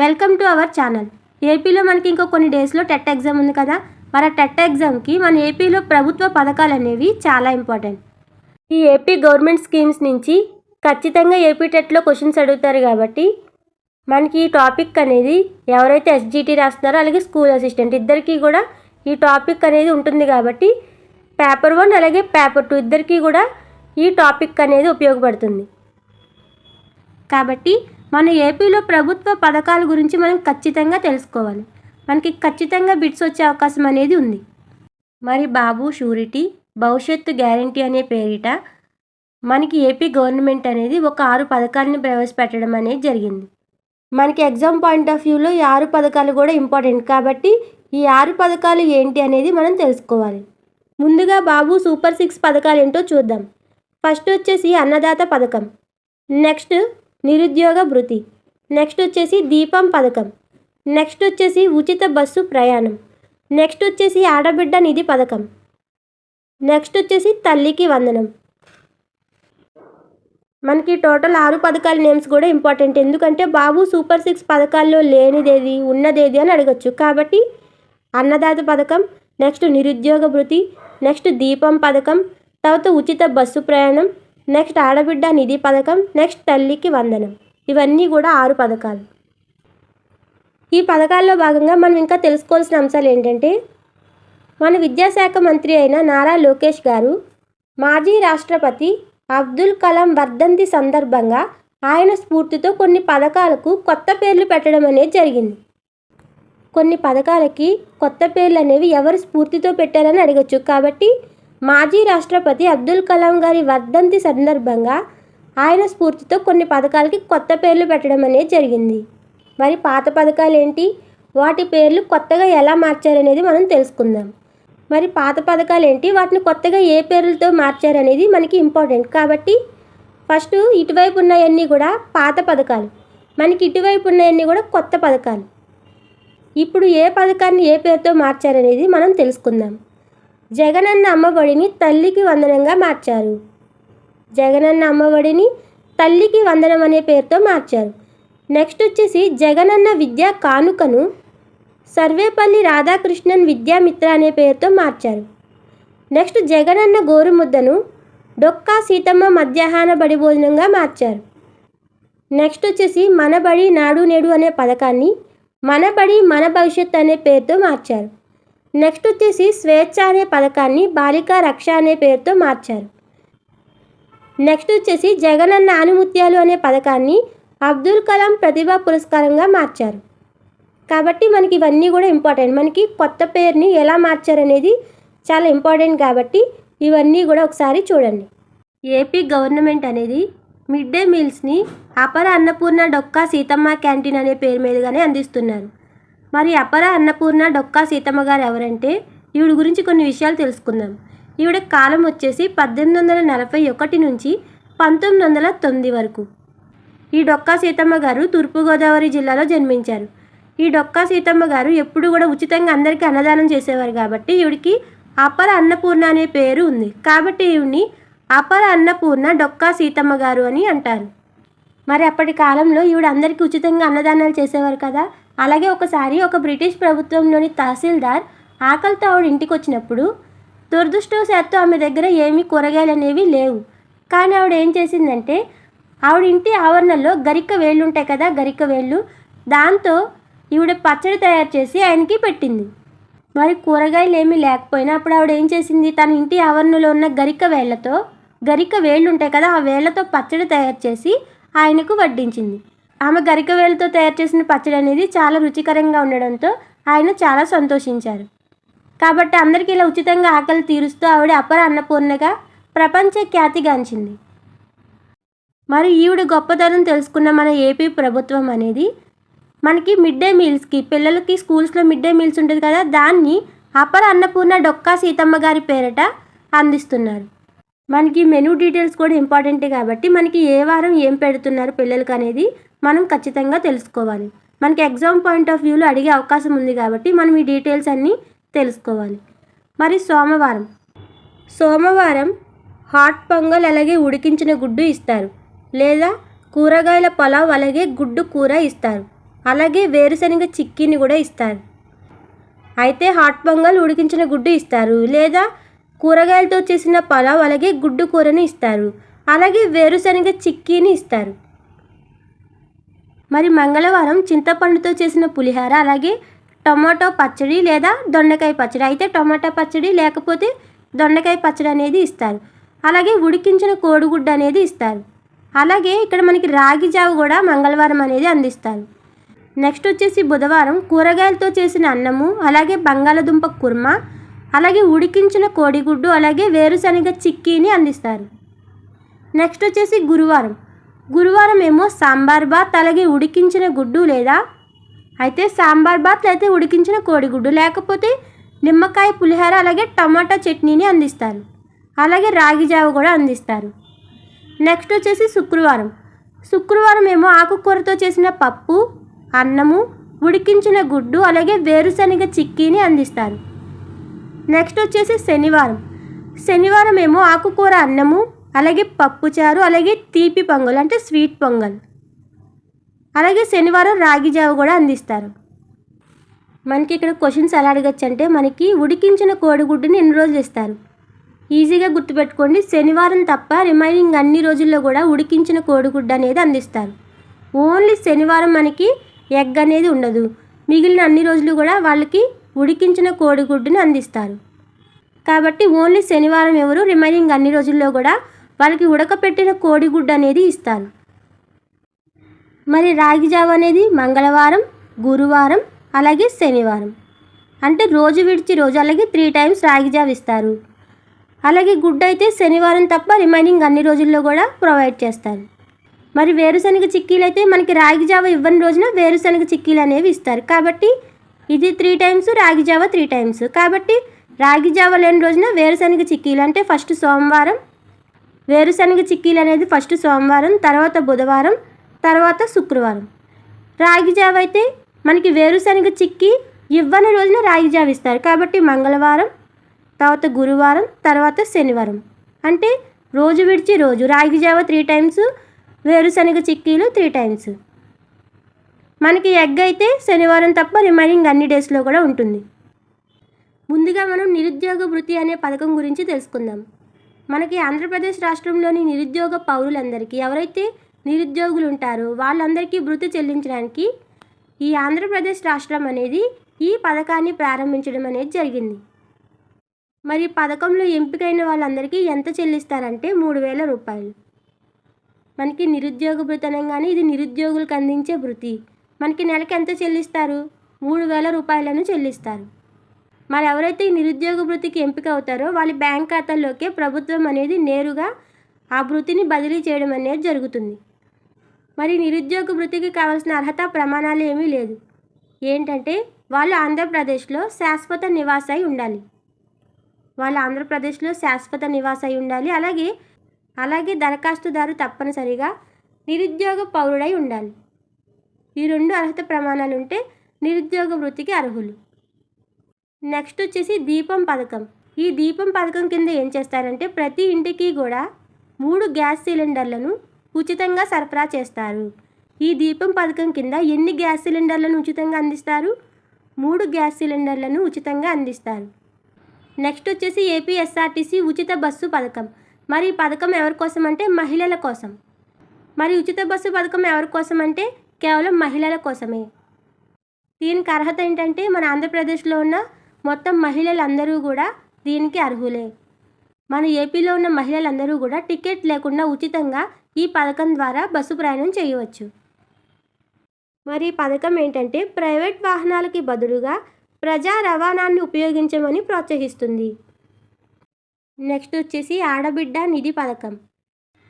Welcome to our channel ఏపీలో మనకి ఇంకో కొన్ని డేస్లో టెట్ ఎగ్జామ్ ఉంది కదా. మరి ఆ టెట్ ఎగ్జామ్కి మన ఏపీలో ప్రభుత్వ పథకాలు అనేవి చాలా ఇంపార్టెంట్ ఈ ఏపీ గవర్నమెంట్ స్కీమ్స్ నుంచి ఖచ్చితంగా ఏపీ టెట్లో క్వశ్చన్స్ అడుగుతారు కాబట్టి మనకి ఈ టాపిక్ అనేది ఎవరైతే ఎస్జిటి రాస్తున్నారో అలాగే స్కూల్ అసిస్టెంట్ ఇద్దరికీ కూడా ఈ టాపిక్ అనేది ఉంటుంది కాబట్టి పేపర్ వన్ అలాగే పేపర్ టూ ఇద్దరికీ కూడా ఈ టాపిక్ అనేది ఉపయోగపడుతుంది. కాబట్టి మన ఏపీలో ప్రభుత్వ పథకాల గురించి మనం ఖచ్చితంగా తెలుసుకోవాలి. మనకి ఖచ్చితంగా బిట్స్ వచ్చే అవకాశం అనేది ఉంది. మరి బాబు షూరిటీ భవిష్యత్తు గ్యారంటీ అనే పేరిట మనకి ఏపీ గవర్నమెంట్ అనేది ఒక ఆరు పథకాలను ప్రవేశపెట్టడం అనేది జరిగింది. మనకి ఎగ్జామ్ పాయింట్ ఆఫ్ వ్యూలో ఈ ఆరు పథకాలు కూడా ఇంపార్టెంట్ కాబట్టి ఈ ఆరు పథకాలు ఏంటి అనేది మనం తెలుసుకోవాలి. ముందుగా బాబు సూపర్ సిక్స్ పథకాలు ఏంటో చూద్దాం. ఫస్ట్ వచ్చేసి అన్నదాత పథకం. నెక్స్ట్ నిరుద్యోగ భృతి. నెక్స్ట్ వచ్చేసి దీపం పథకం. నెక్స్ట్ వచ్చేసి ఉచిత బస్సు ప్రయాణం. నెక్స్ట్ వచ్చేసి ఆడబిడ్డ నిధి పథకం. నెక్స్ట్ వచ్చేసి తల్లికి వందనం. మనకి టోటల్ ఆరు పథకాల నేమ్స్ కూడా ఇంపార్టెంట్. ఎందుకంటే బాబు సూపర్ సిక్స్ పథకాల్లో లేనిదేది ఉన్నదేది అని అడగచ్చు. కాబట్టి అన్నదాత పథకం నెక్స్ట్ నిరుద్యోగ భృతి నెక్స్ట్ దీపం పథకం తర్వాత ఉచిత బస్సు ప్రయాణం నెక్స్ట్ ఆడబిడ్డ నిధి పథకం నెక్స్ట్ తల్లికి వందనం. ఇవన్నీ కూడా ఆరు పథకాలు. ఈ పథకాల్లో భాగంగా మనం ఇంకా తెలుసుకోవాల్సిన అంశాలు ఏంటంటే మన విద్యాశాఖ మంత్రి అయిన నారా లోకేష్ గారు మాజీ రాష్ట్రపతి అబ్దుల్ కలాం వర్ధంతి సందర్భంగా ఆయన స్ఫూర్తితో కొన్ని పథకాలకు కొత్త పేర్లు పెట్టడం అనేది జరిగింది. కొన్ని పథకాలకి కొత్త పేర్లు అనేవి ఎవరు స్ఫూర్తితో పెట్టారని అడగచ్చు. కాబట్టి మాజీ రాష్ట్రపతి అబ్దుల్ కలాం గారి వర్ధంతి సందర్భంగా ఆయన స్ఫూర్తితో కొన్ని పథకాలకి కొత్త పేర్లు పెట్టడం అనేది జరిగింది. మరి పాత పథకాలు ఏంటి? వాటి పేర్లు కొత్తగా ఎలా మార్చారనేది మనం తెలుసుకుందాం. మరి పాత పథకాలు ఏంటి? వాటిని కొత్తగా ఏ పేర్లతో మార్చారనేది మనకి ఇంపార్టెంట్. కాబట్టి ఫస్ట్ ఇటువైపు ఉన్నాయన్నీ కూడా పాత పథకాలు. మనకి ఇటువైపు ఉన్నాయన్నీ కూడా కొత్త పథకాలు. ఇప్పుడు ఏ పథకాన్ని ఏ పేరుతో మార్చారనేది మనం తెలుసుకుందాం. జగనన్న అమ్మఒడిని తల్లికి వందనంగా మార్చారు. జగనన్న అమ్మఒడిని తల్లికి వందనం అనే పేరుతో మార్చారు. నెక్స్ట్ వచ్చేసి జగనన్న విద్యా కానుకను సర్వేపల్లి రాధాకృష్ణన్ విద్యామిత్ర అనే పేరుతో మార్చారు. నెక్స్ట్ జగనన్న గోరుముద్దను డొక్కా సీతమ్మ మధ్యాహ్న బడి భోజనంగా మార్చారు. నెక్స్ట్ వచ్చేసి మన బడి నాడు నేడు అనే పథకాన్ని మన బడి మన భవిష్యత్ అనే పేరుతో మార్చారు. నెక్స్ట్ వచ్చేసి స్వేచ్ఛ అనే పథకాన్ని బాలికా రక్ష అనే పేరుతో మార్చారు. నెక్స్ట్ వచ్చేసి జగనన్న ఆనుముత్యాలు అనే పథకాన్ని అబ్దుల్ కలాం ప్రతిభా పురస్కారంగా మార్చారు. కాబట్టి మనకి ఇవన్నీ కూడా ఇంపార్టెంట్. మనకి కొత్త పేరుని ఎలా మార్చారనేది చాలా ఇంపార్టెంట్ కాబట్టి ఇవన్నీ కూడా ఒకసారి చూడండి. ఏపీ గవర్నమెంట్ అనేది మిడ్ డే మీల్స్ని అపర అన్నపూర్ణ డొక్కా సీతమ్మ క్యాంటీన్ అనే పేరు మీదుగానే అందిస్తున్నారు. మరి అపర అన్నపూర్ణ డొక్కా సీతమ్మ గారు ఎవరంటే? ఈవిడ గురించి కొన్ని విషయాలు తెలుసుకుందాం. ఈవిడ కాలం వచ్చేసి పద్దెనిమిది వందల నలభై ఒకటి నుంచి పంతొమ్మిది వందల తొమ్మిది వరకు. ఈ డొక్కా సీతమ్మ గారు తూర్పుగోదావరి జిల్లాలో జన్మించారు. ఈ డొక్కా సీతమ్మ గారు ఎప్పుడు కూడా ఉచితంగా అందరికీ అన్నదానం చేసేవారు కాబట్టి ఈవిడికి అపర అన్నపూర్ణ అనే పేరు ఉంది. కాబట్టి ఈవిడ్ని అపర అన్నపూర్ణ డొక్కా సీతమ్మ గారు అని అంటారు. మరి అప్పటి కాలంలో ఈవిడ అందరికీ ఉచితంగా అన్నదానాలు చేసేవారు కదా? అలాగే ఒకసారి ఒక బ్రిటిష్ ప్రభుత్వంలోని తహసీల్దార్ ఆకలితో ఆవిడ ఇంటికి వచ్చినప్పుడు దురదృష్టవశాత్తు ఆమె దగ్గర ఏమీ కూరగాయలు అనేవి లేవు. కానీ ఆవిడ ఏం చేసిందంటే ఆవిడ ఇంటి ఆవరణలో గరిక వేళ్ళు ఉంటాయి కదా గరిక వేళ్ళు దాంతో ఈవిడ పచ్చడి తయారు చేసి ఆయనకి పెట్టింది. మరి కూరగాయలు ఏమీ లేకపోయినా అప్పుడు ఆవిడ ఏం చేసింది? తన ఇంటి ఆవరణలో ఉన్న గరిక వేళ్ళతో గరిక వేళ్ళు ఉంటాయి కదా ఆ వేళ్ళతో పచ్చడి తయారు చేసి ఆయనకు వడ్డించింది. ఆమె గరిక వేలతో తయారు చేసిన పచ్చడి అనేది చాలా రుచికరంగా ఉండడంతో ఆయన చాలా సంతోషించారు. కాబట్టి అందరికీ ఇలా ఉచితంగా ఆకలి తీరుస్తూ ఆవిడ అపర అన్నపూర్ణగా ప్రపంచ ఖ్యాతిగాంచింది మరి ఈవిడ గొప్పతనం తెలుసుకున్న మన ఏపీ ప్రభుత్వం అనేది మనకి మిడ్ డే మీల్స్కి పిల్లలకి స్కూల్స్లో మిడ్ డే మీల్స్ ఉంటుంది కదా దాన్ని అపర అన్నపూర్ణ డొక్కా సీతమ్మ గారి పేరిట అందిస్తున్నారు. మనకి మెనూ డీటెయిల్స్ కూడా ఇంపార్టెంటే కాబట్టి మనకి ఏ వారం ఏం పెడుతున్నారు పిల్లలకి అనేది మనం ఖచ్చితంగా తెలుసుకోవాలి. మనకి ఎగ్జామ్ పాయింట్ ఆఫ్ వ్యూలో అడిగే అవకాశం ఉంది కాబట్టి మనం ఈ డీటెయిల్స్ అన్నీ తెలుసుకోవాలి. మరి సోమవారం. సోమవారం హాట్ పొంగల్ అలాగే ఉడికించిన గుడ్డు ఇస్తారు. లేదా కూరగాయల పలావ్ అలాగే గుడ్డు కూర ఇస్తారు. అలాగే వేరుశనగ చిక్కీని కూడా ఇస్తారు. అయితే హాట్ పొంగల్ ఉడికించిన గుడ్డు ఇస్తారు. లేదా కూరగాయలతో చేసిన పలావ్ అలాగే గుడ్డు కూరని ఇస్తారు. అలాగే వేరుశనగ చిక్కీని ఇస్తారు. మరి మంగళవారం చింతపండుతో చేసిన పులిహార అలాగే టమాటో పచ్చడి లేదా దొండకాయ పచ్చడి. అయితే టమాటా పచ్చడి లేకపోతే దొండకాయ పచ్చడి అనేది ఇస్తారు. అలాగే ఉడికించిన కోడిగుడ్డు అనేది ఇస్తారు. అలాగే ఇక్కడ మనకి రాగి జావ కూడా మంగళవారం అనేది అందిస్తారు. నెక్స్ట్ వచ్చేసి బుధవారం కూరగాయలతో చేసిన అన్నము అలాగే బంగాళదుంప కుర్మ అలాగే ఉడికించిన కోడిగుడ్డు అలాగే వేరుశనగ చిక్కీని అందిస్తారు. నెక్స్ట్ వచ్చేసి గురువారం గురువారం ఏమో సాంబార్ బాత్ అలాగే ఉడికించిన గుడ్డు లేదా? అయితే సాంబార్ బాత్ అయితే ఉడికించిన కోడిగుడ్డు లేకపోతే నిమ్మకాయ పులిహోర అలాగే టమాటా చట్నీని అందిస్తారు. అలాగే రాగి జావ కూడా అందిస్తారు. నెక్స్ట్ వచ్చేసి శుక్రవారం. శుక్రవారం ఏమో ఆకుకూరతో చేసిన పప్పు అన్నము ఉడికించిన గుడ్డు అలాగే వేరుశనగ చిక్కీని అందిస్తారు. నెక్స్ట్ వచ్చేసి శనివారం. శనివారం ఏమో ఆకుకూర అన్నము అలాగే పప్పుచారు అలాగే తీపి పొంగల్ అంటే స్వీట్ పొంగల్. అలాగే శనివారం రాగి జావ కూడా అందిస్తారు. మనకి ఇక్కడ క్వశ్చన్స్ ఎలా అడగచ్చు అంటే మనకి ఉడికించిన కోడిగుడ్డుని ఎన్ని రోజులు ఇస్తారు? ఈజీగా గుర్తుపెట్టుకోండి శనివారం తప్ప రిమైనింగ్ అన్ని రోజుల్లో కూడా ఉడికించిన కోడిగుడ్డు అనేది అందిస్తారు. ఓన్లీ శనివారం మనకి ఎగ్ అనేది ఉండదు. మిగిలిన అన్ని రోజులు కూడా వాళ్ళకి ఉడికించిన కోడిగుడ్డుని అందిస్తారు. కాబట్టి ఓన్లీ శనివారం ఎవరు రిమైనింగ్ అన్ని రోజుల్లో కూడా వాళ్ళకి ఉడకపెట్టిన కోడిగుడ్డు అనేది ఇస్తారు మరి రాగి జావ అనేది మంగళవారం గురువారం అలాగే శనివారం. అంటే రోజు విడిచి రోజు అలాగే త్రీ టైమ్స్ రాగి జావ ఇస్తారు. అలాగే గుడ్డు అయితే శనివారం తప్ప రిమైనింగ్ అన్ని రోజుల్లో కూడా ప్రొవైడ్ చేస్తారు. మరి వేరుశనగ చిక్కీలు అయితే మనకి రాగి జావ ఇవ్వని రోజున వేరుశనగ చిక్కీలు అనేవి ఇస్తారు. కాబట్టి ఇది త్రీ టైమ్స్ రాగి జావ త్రీ టైమ్స్ కాబట్టి రాగి జావ లేని రోజున వేరుశనగ చిక్కీలు అంటే ఫస్ట్ సోమవారం వేరుశనగ చిక్కీలు అనేది ఫస్ట్ సోమవారం తర్వాత బుధవారం తర్వాత శుక్రవారం. రాగి జావ అయితే మనకి వేరుశనగ చిక్కీ ఇవ్వని రోజున రాగి జావ ఇస్తారు. కాబట్టి మంగళవారం తర్వాత గురువారం తర్వాత శనివారం. అంటే రోజు విడిచి రోజు. రాగి జావ త్రీ టైమ్స్ వేరుశనగ చిక్కీలు త్రీ టైమ్స్ మనకి ఎగ్ అయితే శనివారం తప్ప రిమైనింగ్ అన్ని డేస్లో కూడా ఉంటుంది. ముందుగా మనం నిరుద్యోగ వృత్తి అనే పథకం గురించి తెలుసుకుందాం. మనకి ఆంధ్రప్రదేశ్ రాష్ట్రంలోని నిరుద్యోగ పౌరులందరికీ ఎవరైతే నిరుద్యోగులు ఉంటారో వాళ్ళందరికీ వృత్తి చెల్లించడానికి ఈ ఆంధ్రప్రదేశ్ రాష్ట్రం అనేది ఈ పథకాన్ని ప్రారంభించడం అనేది జరిగింది. మరి పథకంలో ఎంపికైన వాళ్ళందరికీ ఎంత చెల్లిస్తారంటే మూడు వేల రూపాయలు. మనకి నిరుద్యోగ భృతి అనగానే ఇది నిరుద్యోగులకు అందించే భృతి మనకి నెలకి ఎంత చెల్లిస్తారు? మూడు వేల రూపాయలను చెల్లిస్తారు. మరి ఎవరైతే ఈ నిరుద్యోగ వృత్తికి ఎంపిక అవుతారో వాళ్ళ బ్యాంక్ ఖాతాల్లోకే ప్రభుత్వం అనేది నేరుగా ఆ వృత్తిని బదిలీ చేయడం అనేది జరుగుతుంది. మరి నిరుద్యోగ వృత్తికి కావాల్సిన అర్హత ప్రమాణాలు ఏమీ లేదు. ఏంటంటే వాళ్ళు ఆంధ్రప్రదేశ్లో శాశ్వత నివాసై ఉండాలి. వాళ్ళు ఆంధ్రప్రదేశ్లో శాశ్వత నివాసై ఉండాలి. అలాగే అలాగే దరఖాస్తుదారు తప్పనిసరిగా నిరుద్యోగ పౌరుడై ఉండాలి. ఈ రెండు అర్హత ప్రమాణాలు ఉంటే నిరుద్యోగ వృత్తికి అర్హులు. నెక్స్ట్ వచ్చేసి దీపం పథకం. ఈ దీపం పథకం కింద ఏం చేస్తారంటే ప్రతి ఇంటికి కూడా మూడు గ్యాస్ సిలిండర్లను ఉచితంగా సరఫరా చేస్తారు. ఈ దీపం పథకం కింద ఎన్ని గ్యాస్ సిలిండర్లను ఉచితంగా అందిస్తారు? మూడు గ్యాస్ సిలిండర్లను ఉచితంగా అందిస్తారు. నెక్స్ట్ వచ్చేసి ఏపీఎస్ఆర్టీసీ ఉచిత బస్సు పథకం. మరి ఈ పథకం ఎవరి కోసం అంటే మహిళల కోసం. మరి ఉచిత బస్సు పథకం ఎవరి కోసం అంటే కేవలం మహిళల కోసమే. దీనికి అర్హత ఏంటంటే మన ఆంధ్రప్రదేశ్లో ఉన్న మొత్తం మహిళలందరూ కూడా దీనికి అర్హులే. మన ఏపీలో ఉన్న మహిళలందరూ కూడా టికెట్ లేకుండా ఉచితంగా ఈ పథకం ద్వారా బస్సు ప్రయాణం చేయవచ్చు. మరి ఈ పథకం ఏంటంటే ప్రైవేట్ వాహనాలకి బదులుగా ప్రజా రవాణాన్ని ఉపయోగించమని ప్రోత్సహిస్తుంది. నెక్స్ట్ వచ్చేసి ఆడబిడ్డ నిధి పథకం.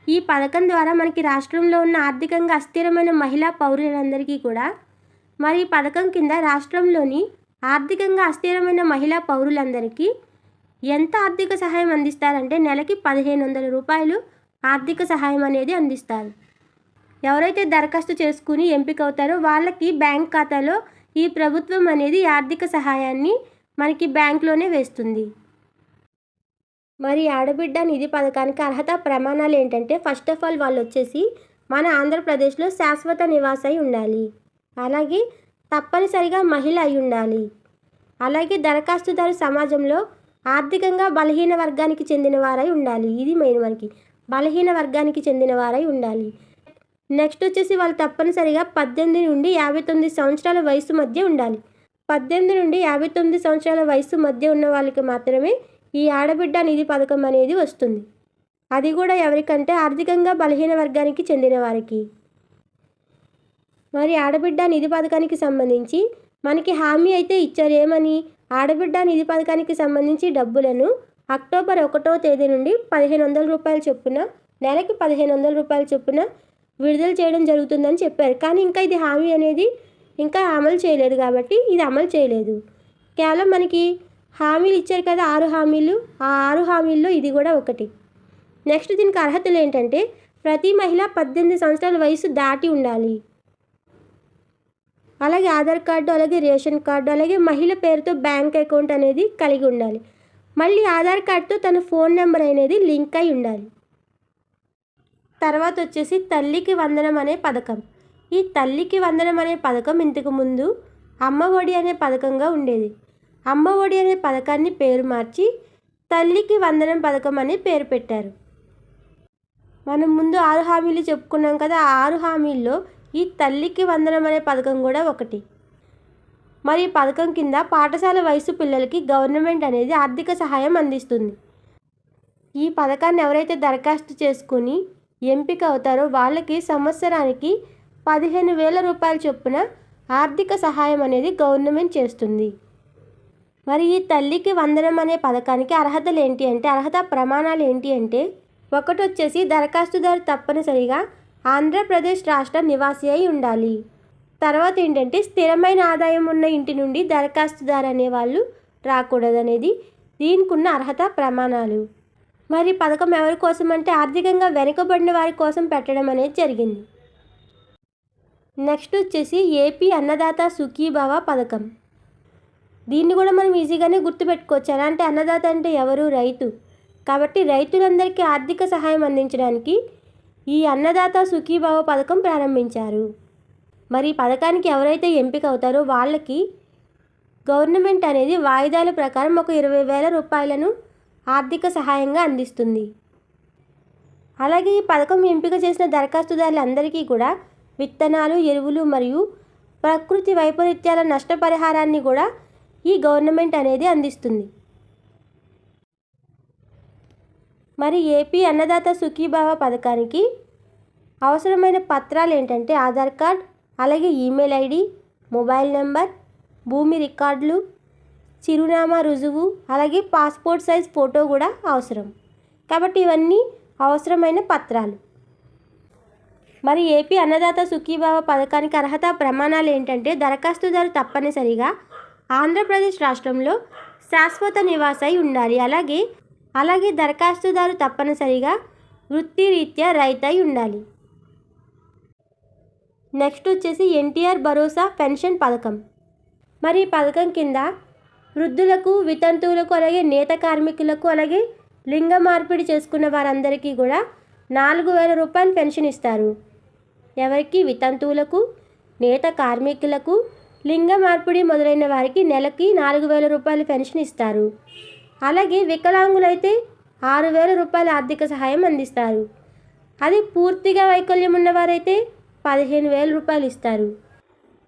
ఈ పథకం ద్వారా మనకి రాష్ట్రంలో ఉన్న ఆర్థికంగా అస్థిరమైన మహిళా పౌరులందరికీ కూడా మరి ఈ పథకం కింద రాష్ట్రంలోని ఆర్థికంగా అస్థిరమైన మహిళా పౌరులందరికీ ఎంత ఆర్థిక సహాయం అందిస్తారంటే నెలకి పదిహేను వందల రూపాయలు ఆర్థిక సహాయం అనేది అందిస్తారు. ఎవరైతే దరఖాస్తు చేసుకుని ఎంపిక అవుతారో వాళ్ళకి బ్యాంక్ ఖాతాలో ఈ ప్రభుత్వం అనేది ఆర్థిక సహాయాన్ని మనకి బ్యాంక్లోనే వేస్తుంది. మరి ఆడబిడ్డ నిధి పథకానికి అర్హత ప్రమాణాలు ఏంటంటే ఫస్ట్ ఆఫ్ ఆల్ వాళ్ళు వచ్చేసి మన ఆంధ్రప్రదేశ్లో శాశ్వత నివాసై ఉండాలి. అలాగే తప్పనిసరిగా మహిళ అయి ఉండాలి అలాగే దరఖాస్తుదారు సమాజంలో ఆర్థికంగా బలహీన వర్గానికి చెందిన వారై ఉండాలి. ఇది మెయిన్ మనకి బలహీన వర్గానికి చెందిన వారై ఉండాలి. నెక్స్ట్ వచ్చేసి వాళ్ళు తప్పనిసరిగా పద్దెనిమిది నుండి యాభై తొమ్మిది సంవత్సరాల వయసు మధ్య ఉండాలి. పద్దెనిమిది నుండి యాభై తొమ్మిది సంవత్సరాల వయసు మధ్య ఉన్న వాళ్ళకి మాత్రమే ఈ ఆడబిడ్డ నిధి పథకం అనేది వస్తుంది. అది కూడా ఎవరికంటే ఆర్థికంగా బలహీన వర్గానికి చెందిన వారికి. మరి ఆడబిడ్డ నిధి పథకానికి సంబంధించి మనకి హామీ అయితే ఇచ్చారు ఏమని ఆడబిడ్డ నిధి పథకానికి సంబంధించి డబ్బులను అక్టోబర్ ఒకటో తేదీ నుండి పదిహేను వందల రూపాయల చొప్పున నెలకి పదిహేను వందల రూపాయల చొప్పున విడుదల చేయడం జరుగుతుందని చెప్పారు. కానీ ఇంకా ఇది హామీ అనేది ఇంకా అమలు చేయలేదు కాబట్టి ఇది అమలు చేయలేదు. కేవలం మనకి హామీలు ఇచ్చారు కదా ఆరు హామీలు. ఆ ఆరు హామీల్లో ఇది కూడా ఒకటి. నెక్స్ట్ దీనికి అర్హతలు ఏంటంటే ప్రతి మహిళ పద్దెనిమిది సంవత్సరాల వయసు దాటి ఉండాలి. అలాగే ఆధార్ కార్డు అలాగే రేషన్ కార్డు అలాగే మహిళ పేరుతో బ్యాంక్ అకౌంట్ అనేది కలిగి ఉండాలి. మళ్ళీ ఆధార్ కార్డుతో తన ఫోన్ నెంబర్ అనేది లింక్ అయి ఉండాలి. తర్వాత వచ్చేసి తల్లికి వందనం అనే పథకం. ఈ తల్లికి వందనం అనే పథకం ఇంతకు ముందు అమ్మ ఒడి అనే పథకంగా ఉండేది. అమ్మ ఒడి అనే పథకాన్ని పేరు మార్చి తల్లికి వందనం పథకం అని పేరు పెట్టారు. మనం ముందు ఆరు హామీలు చెప్పుకున్నాం కదా ఆ ఆరు హామీల్లో ఈ తల్లికి వందనం అనే పథకం కూడా ఒకటి. మరి ఈ పథకం కింద పాఠశాల వయసు పిల్లలకి గవర్నమెంట్ అనేది ఆర్థిక సహాయం అందిస్తుంది. ఈ పథకాన్ని ఎవరైతే దరఖాస్తు చేసుకుని ఎంపిక అవుతారో వాళ్ళకి సంవత్సరానికి పదిహేను వేల రూపాయల చొప్పున ఆర్థిక సహాయం అనేది గవర్నమెంట్ చేస్తుంది. మరి ఈ తల్లికి వందనం అనే పథకానికి అర్హతలు ఏంటి అంటే అర్హత ప్రమాణాలు ఏంటి అంటే ఒకటి వచ్చేసి దరఖాస్తుదారు తప్పనిసరిగా ఆంధ్రప్రదేశ్ రాష్ట్ర నివాసి అయి ఉండాలి. తర్వాత ఏంటంటే స్థిరమైన ఆదాయం ఉన్న ఇంటి నుండి దరఖాస్తుదారు అనేవాళ్ళు రాకూడదనేది దీనికి ఉన్న అర్హత ప్రమాణాలు. మరి పథకం ఎవరి కోసం అంటే ఆర్థికంగా వెనుకబడిన వారి కోసం పెట్టడం అనేది జరిగింది. నెక్స్ట్ వచ్చేసి ఏపీ అన్నదాత సుఖీభావ పథకం. దీన్ని కూడా మనం ఈజీగానే గుర్తుపెట్టుకోవచ్చు. ఎలా అంటే అన్నదాత అంటే ఎవరు? రైతు. కాబట్టి రైతులందరికీ ఆర్థిక సహాయం అందించడానికి ఈ అన్నదాత సుఖీభావ పథకం ప్రారంభించారు. మరి పథకానికి ఎవరైతే ఎంపిక అవుతారో వాళ్ళకి గవర్నమెంట్ అనేది వాయిదాల ప్రకారం ఒక ఇరవై వేల రూపాయలను ఆర్థిక సహాయంగా అందిస్తుంది. అలాగే ఈ పథకం ఎంపిక చేసిన దరఖాస్తుదారులందరికీ కూడా విత్తనాలు ఎరువులు మరియు ప్రకృతి వైపరీత్యాల నష్టపరిహారాన్ని కూడా ఈ గవర్నమెంట్ అనేది అందిస్తుంది. మరి ఏపీ అన్నదాత సుఖీభావ పథకానికి అవసరమైన పత్రాలు ఏంటంటే ఆధార్ కార్డ్ అలాగే ఈమెయిల్ ఐడి మొబైల్ నెంబర్ భూమి రికార్డులు చిరునామా రుజువు అలాగే పాస్పోర్ట్ సైజ్ ఫోటో కూడా అవసరం. కాబట్టి ఇవన్నీ అవసరమైన పత్రాలు. మరి ఏపీ అన్నదాత సుఖీభావ పథకానికి అర్హత ప్రమాణాలు ఏంటంటే దరఖాస్తుదారు తప్పనిసరిగా ఆంధ్రప్రదేశ్ రాష్ట్రంలో శాశ్వత నివాసై ఉండాలి. అలాగే అలాగే దరఖాస్తుదారు తప్పనిసరిగా వృత్తిరీత్యా రైతై ఉండాలి. నెక్స్ట్ వచ్చేసి ఎన్టీఆర్ భరోసా పెన్షన్ పథకం. మరి ఈ పథకం కింద వృద్ధులకు వితంతువులకు అలాగే నేత కార్మికులకు అలాగే లింగ మార్పిడి చేసుకున్న వారందరికీ కూడా నాలుగు వేల రూపాయలు పెన్షన్ ఇస్తారు. ఎవరికి? వితంతువులకు నేత కార్మికులకు లింగ మార్పిడి మొదలైన వారికి నెలకి నాలుగు వేల రూపాయలు పెన్షన్ ఇస్తారు. అలాగే వికలాంగులైతే ఆరు వేల రూపాయల ఆర్థిక సహాయం అందిస్తారు. అది పూర్తిగా వైకల్యం ఉన్నవారైతే పదిహేను వేల రూపాయలు ఇస్తారు.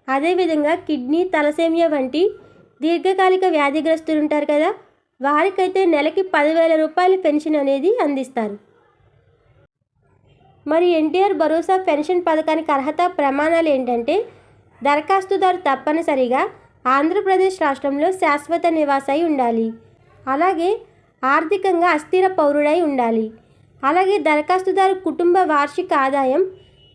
అదేవిధంగా కిడ్నీ తలసేమియా వంటి దీర్ఘకాలిక వ్యాధిగ్రస్తులు ఉంటారు కదా వారికైతే నెలకి పదివేల రూపాయల పెన్షన్ అనేది అందిస్తారు. మరి ఎన్టీఆర్ భరోసా పెన్షన్ పథకానికి అర్హత ప్రమాణాలు ఏంటంటే దరఖాస్తుదారు తప్పనిసరిగా ఆంధ్రప్రదేశ్ రాష్ట్రంలో శాశ్వత నివాసై ఉండాలి. అలాగే ఆర్థికంగా అస్థిర పౌరుడై ఉండాలి. అలాగే దరఖాస్తుదారు కుటుంబ వార్షిక ఆదాయం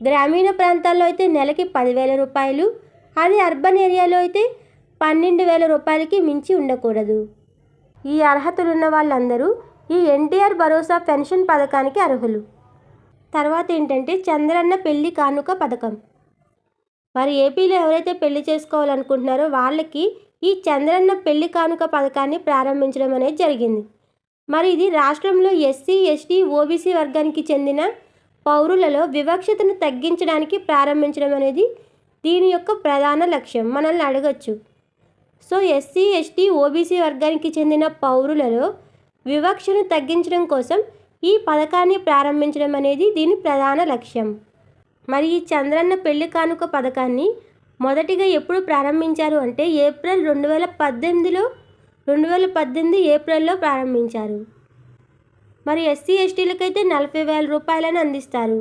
గ్రామీణ ప్రాంతాల్లో అయితే నెలకి పదివేల రూపాయలు అదే అర్బన్ ఏరియాలో అయితే పన్నెండు వేల రూపాయలకి మించి ఉండకూడదు. ఈ అర్హతలున్న వాళ్ళందరూ ఈ ఎన్టీఆర్ భరోసా పెన్షన్ పథకానికి అర్హులు. తర్వాత ఏంటంటే చంద్రన్న పెళ్ళి కానుక పథకం. మరి ఏపీలో ఎవరైతే పెళ్ళి చేసుకోవాలనుకుంటున్నారో వాళ్ళకి ఈ చంద్రన్న పెళ్ళి కానుక పథకాన్ని ప్రారంభించడం అనేది జరిగింది. మరి ఇది రాష్ట్రంలో ఎస్సీ ఎస్టీ ఓబీసీ వర్గానికి చెందిన పౌరులలో వివక్షతను తగ్గించడానికి ప్రారంభించడం అనేది దీని యొక్క ప్రధాన లక్ష్యం మనల్ని అడగచ్చు. సో ఎస్సీ ఎస్టీ ఓబీసీ వర్గానికి చెందిన పౌరులలో వివక్షను తగ్గించడం కోసం ఈ పథకాన్ని ప్రారంభించడం అనేది దీని ప్రధాన లక్ష్యం. మరి ఈ చంద్రన్న పెళ్ళి కానుక పథకాన్ని మొదటిగా ఎప్పుడు ప్రారంభించారు అంటే ఏప్రిల్ రెండు వేల పద్దెనిమిదిలో రెండు వేల పద్దెనిమిది ఏప్రిల్లో ప్రారంభించారు. మరి ఎస్సీ ఎస్టీలకైతే నలభై వేల రూపాయలను అందిస్తారు.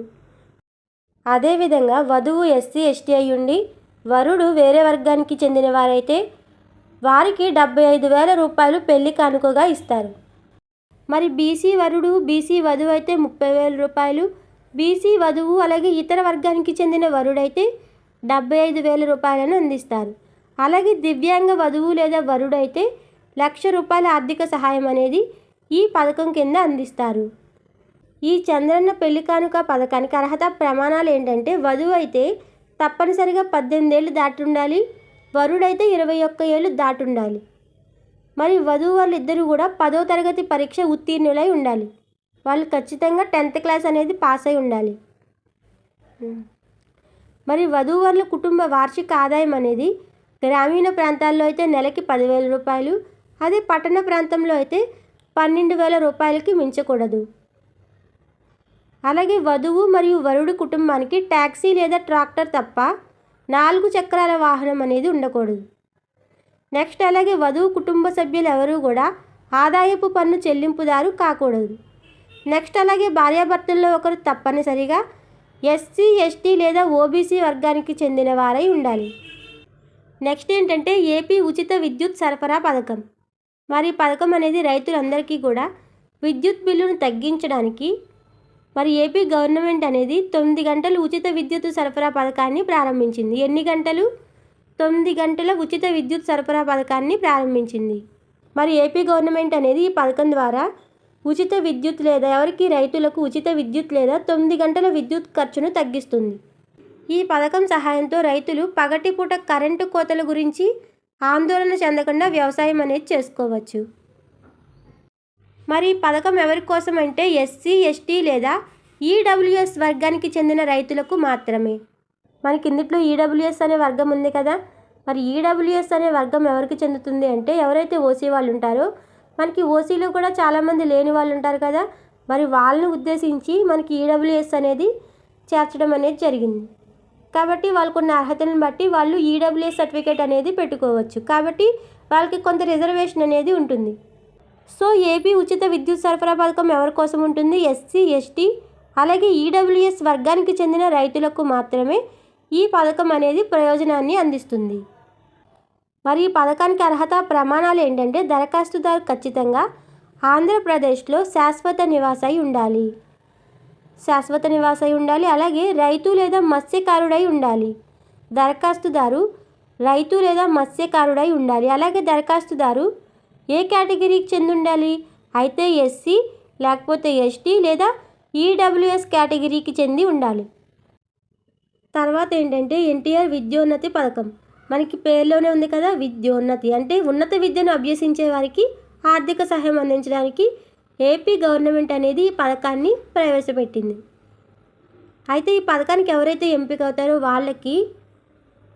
అదేవిధంగా వధువు ఎస్సీ ఎస్టీ అయ్యుండి వరుడు వేరే వర్గానికి చెందిన వారైతే వారికి డెబ్బై ఐదు వేల రూపాయలు పెళ్ళి కానుకగా ఇస్తారు. మరి బీసీ వరుడు బీసీ వధువు అయితే ముప్పై వేల రూపాయలు బీసీ వధువు అలాగే ఇతర వర్గానికి చెందిన వరుడైతే డెబ్బై ఐదు వేల రూపాయలను అందిస్తారు. అలాగే దివ్యాంగ వధువు లేదా వరుడైతే లక్ష రూపాయల ఆర్థిక సహాయం అనేది ఈ పథకం కింద అందిస్తారు. ఈ చంద్రన్న పెళ్ళి కానుక పథకానికి అర్హత ప్రమాణాలు ఏంటంటే వధువు అయితే తప్పనిసరిగా పద్దెనిమిది ఏళ్ళు దాటి ఉండాలి వరుడైతే ఇరవై ఒక్క ఏళ్ళు దాటి ఉండాలి. మరి వధువు వాళ్ళిద్దరూ కూడా పదో తరగతి పరీక్ష ఉత్తీర్ణులై ఉండాలి. వాళ్ళు ఖచ్చితంగా టెన్త్ క్లాస్ అనేది పాస్ అయి ఉండాలి. మరి వధూవరుల కుటుంబ వార్షిక ఆదాయం అనేది గ్రామీణ ప్రాంతాల్లో అయితే నెలకి పదివేల రూపాయలు అదే పట్టణ ప్రాంతంలో అయితే పన్నెండు వేల రూపాయలకి మించకూడదు. అలాగే వధువు మరియు వరుడు కుటుంబానికి ట్యాక్సీ లేదా ట్రాక్టర్ తప్ప నాలుగు చక్రాల వాహనం అనేది ఉండకూడదు. నెక్స్ట్ అలాగే వధువు కుటుంబ సభ్యులు ఎవరూ కూడా ఆదాయపు పన్ను చెల్లింపుదారు కాకూడదు. నెక్స్ట్ అలాగే భార్యాభర్తల్లో ఒకరు తప్పనిసరిగా ఎస్సీ ఎస్టీ లేదా ఓబీసీ వర్గానికి చెందిన వారై ఉండాలి. నెక్స్ట్ ఏంటంటే ఏపీ ఉచిత విద్యుత్ సరఫరా పథకం. మరి ఈ పథకం అనేది రైతులందరికీ కూడా విద్యుత్ బిల్లును తగ్గించడానికి మరి ఏపీ గవర్నమెంట్ అనేది తొమ్మిది గంటలు ఉచిత విద్యుత్ సరఫరా పథకాన్ని ప్రారంభించింది. ఎన్ని గంటలు? తొమ్మిది గంటల ఉచిత విద్యుత్ సరఫరా పథకాన్ని ప్రారంభించింది. మరి ఏపీ గవర్నమెంట్ అనేది ఈ పథకం ద్వారా ఉచిత విద్యుత్ లేదా ఎవరికి రైతులకు ఉచిత విద్యుత్ లేదా తొమ్మిది గంటల విద్యుత్ ఖర్చును తగ్గిస్తుంది. ఈ పథకం సహాయంతో రైతులు పగటిపూట కరెంటు కోతల గురించి ఆందోళన చెందకుండా వ్యవసాయం అనేది చేసుకోవచ్చు. మరి ఈ పథకం ఎవరి కోసం అంటే ఎస్సీ ఎస్టీ లేదా ఈడబ్ల్యూఎస్ వర్గానికి చెందిన రైతులకు మాత్రమే. మనకి ఇందులో ఈడబ్ల్యూఎస్ అనే వర్గం ఉంది కదా. మరి ఈడబ్ల్యూఎస్ అనే వర్గం ఎవరికి చెందుతుంది అంటే ఎవరైతే ఓసీ వాళ్ళు ఉంటారో మనకి ఓసీలో కూడా చాలామంది లేని వాళ్ళు ఉంటారు కదా. మరి వాళ్ళని ఉద్దేశించి మనకి ఈడబ్ల్యూఎస్ అనేది చేర్చడం అనేది జరిగింది. కాబట్టి వాళ్ళకున్న అర్హతలను బట్టి వాళ్ళు ఈడబ్ల్యూఎస్ సర్టిఫికేట్ అనేది పెట్టుకోవచ్చు. కాబట్టి వాళ్ళకి కొంత రిజర్వేషన్ అనేది ఉంటుంది. సో ఏపీ ఉచిత విద్యుత్ సరఫరా పథకం ఎవరి కోసం ఉంటుంది? ఎస్సీ ఎస్టీ అలాగే ఈడబ్ల్యూఎస్ వర్గానికి చెందిన రైతులకు మాత్రమే ఈ పథకం అనేది ప్రయోజనాన్ని అందిస్తుంది. మరి ఈ పథకానికి అర్హత ప్రమాణాలు ఏంటంటే దరఖాస్తుదారు ఖచ్చితంగా ఆంధ్రప్రదేశ్లో శాశ్వత నివాసై ఉండాలి. శాశ్వత నివాసై ఉండాలి. అలాగే రైతు లేదా మత్స్యకారుడై ఉండాలి. దరఖాస్తుదారు రైతు లేదా మత్స్యకారుడై ఉండాలి. అలాగే దరఖాస్తుదారు ఏ కేటగిరీకి చెంది ఉండాలి? అయితే ఎస్సీ లేకపోతే ఎస్టీ లేదా ఈడబ్ల్యూఎస్ కేటగిరీకి చెంది ఉండాలి. తర్వాత ఏంటంటే ఎన్టీఆర్ విద్యోన్నతి పథకం. మనకి పేరులోనే ఉంది కదా విద్యోన్నతి అంటే ఉన్నత విద్యను అభ్యసించే వారికి ఆర్థిక సహాయం అందించడానికి ఏపీ గవర్నమెంట్ అనేది ఈ పథకాన్ని ప్రవేశపెట్టింది. అయితే ఈ పథకానికి ఎవరైతే ఎంపిక అవుతారో వాళ్ళకి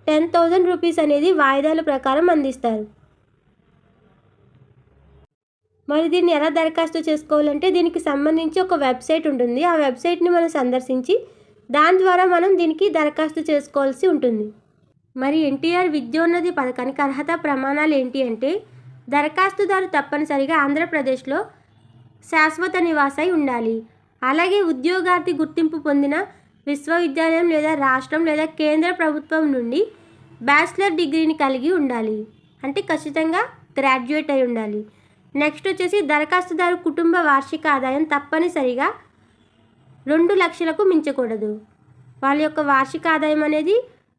టెన్ థౌజండ్ రూపీస్ అనేది వాయిదాల ప్రకారం అందిస్తారు. మరి దీన్ని ఎలా దరఖాస్తు చేసుకోవాలంటే దీనికి సంబంధించి ఒక వెబ్సైట్ ఉంటుంది. ఆ వెబ్సైట్ని మనం సందర్శించి దాని ద్వారా మనం దీనికి దరఖాస్తు చేసుకోవాల్సి ఉంటుంది. మరి ఎన్టీఆర్ విద్యోన్నతి పథకానికి అర్హత ప్రమాణాలు ఏంటి అంటే దరఖాస్తుదారు తప్పనిసరిగా ఆంధ్రప్రదేశ్లో శాశ్వత నివాసై ఉండాలి. అలాగే ఉద్యోగార్థి గుర్తింపు పొందిన విశ్వవిద్యాలయం లేదా రాష్ట్రం లేదా కేంద్ర ప్రభుత్వం నుండి బ్యాచిలర్ డిగ్రీని కలిగి ఉండాలి. అంటే ఖచ్చితంగా గ్రాడ్యుయేట్ అయి ఉండాలి. నెక్స్ట్ వచ్చేసి దరఖాస్తుదారు కుటుంబ వార్షిక ఆదాయం తప్పనిసరిగా రెండు లక్షలకు మించకూడదు. వాళ్ళ యొక్క వార్షిక ఆదాయం అనేది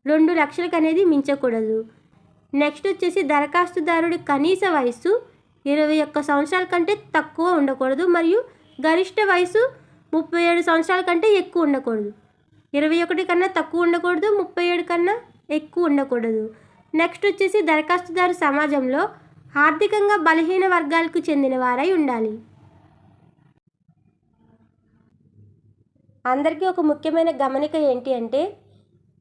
రెండు లక్షలకు అనేది మించకూడదు. నెక్స్ట్ వచ్చేసి దరఖాస్తుదారుడి కనీస వయస్సు ఇరవై ఒక్క సంవత్సరాల కంటే తక్కువ ఉండకూడదు మరియు గరిష్ట వయసు ముప్పై ఏడు సంవత్సరాల కంటే ఎక్కువ ఉండకూడదు. ఇరవై ఒకటి కన్నా తక్కువ ఉండకూడదు ముప్పై ఏడు కన్నా ఎక్కువ ఉండకూడదు. నెక్స్ట్ వచ్చేసి దరఖాస్తుదారు సమాజంలో ఆర్థికంగా బలహీన వర్గాలకు చెందిన వారై ఉండాలి. అందరికీ ఒక ముఖ్యమైన గమనిక ఏంటి అంటే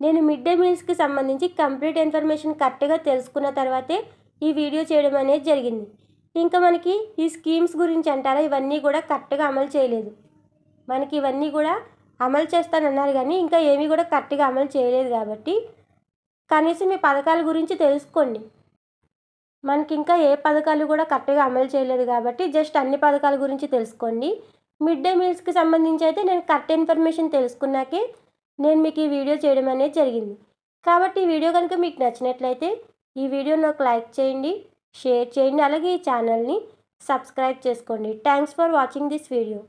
నేను మిడ్ డే మీల్స్కి సంబంధించి కంప్లీట్ ఇన్ఫర్మేషన్ కరెక్ట్గా తెలుసుకున్న తర్వాతే ఈ వీడియో చేయడం అనేది జరిగింది. ఇంకా మనకి ఈ స్కీమ్స్ గురించి అంటారా? ఇవన్నీ కూడా కరెక్ట్గా అమలు చేయలేదు. మనకి ఇవన్నీ కూడా అమలు చేస్తానన్నారు కానీ ఇంకా ఏమీ కూడా కరెక్ట్గా అమలు చేయలేదు కాబట్టి కనీసం ఈ పథకాల గురించి తెలుసుకోండి. మనకి ఇంకా ఏ పథకాలు కూడా కరెక్ట్గా అమలు చేయలేదు కాబట్టి జస్ట్ అన్ని పథకాల గురించి తెలుసుకోండి. మిడ్ డే మీల్స్కి సంబంధించి అయితే నేను కరెక్ట్ ఇన్ఫర్మేషన్ తెలుసుకున్నాకే నేను మీకు ఈ వీడియో చేయడం అనేది జరిగింది. కాబట్టి ఈ వీడియో కనుక మీకు నచ్చినట్లయితే ఈ వీడియోని ఒక లైక్ చేయండి షేర్ చేయండి అలాగే ఈ ఛానల్ని సబ్స్క్రైబ్ చేసుకోండి. Thanks for watching this video.